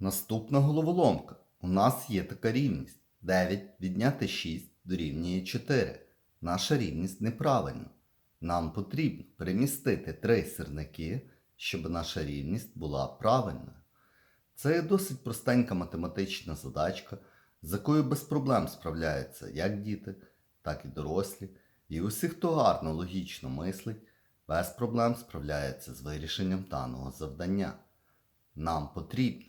Наступна головоломка. У нас є така рівність. 9 відняти 6 дорівнює 4. Наша рівність неправильна. Нам потрібно перемістити три сірники, щоб наша рівність була правильною. Це досить простенька математична задачка, з якою без проблем справляються як діти, так і дорослі. І усі, хто гарно логічно мислить, без проблем справляється з вирішенням даного завдання. Нам потрібно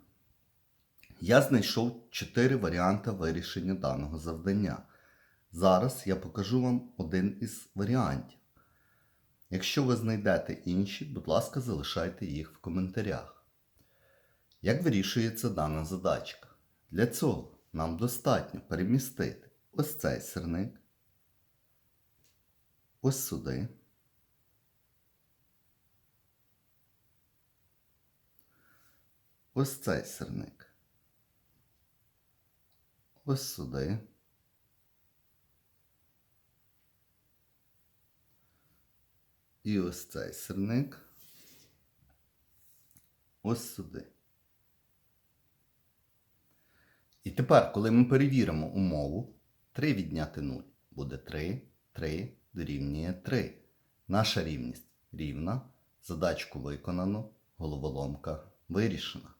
Я знайшов чотири варіанти вирішення даного завдання. Зараз я покажу вам один із варіантів. Якщо ви знайдете інші, будь ласка, залишайте їх в коментарях. Як вирішується дана задачка? Для цього нам достатньо перемістити ось цей сирник, ось сюди. Ось цей сирник. Ось сюди. І ось цей сирник. Ось сюди. І тепер, коли ми перевіримо умову, 3 відняти 0 буде 3, 3 дорівнює 3. Наша рівність рівна. Задачку виконано, головоломка вирішена.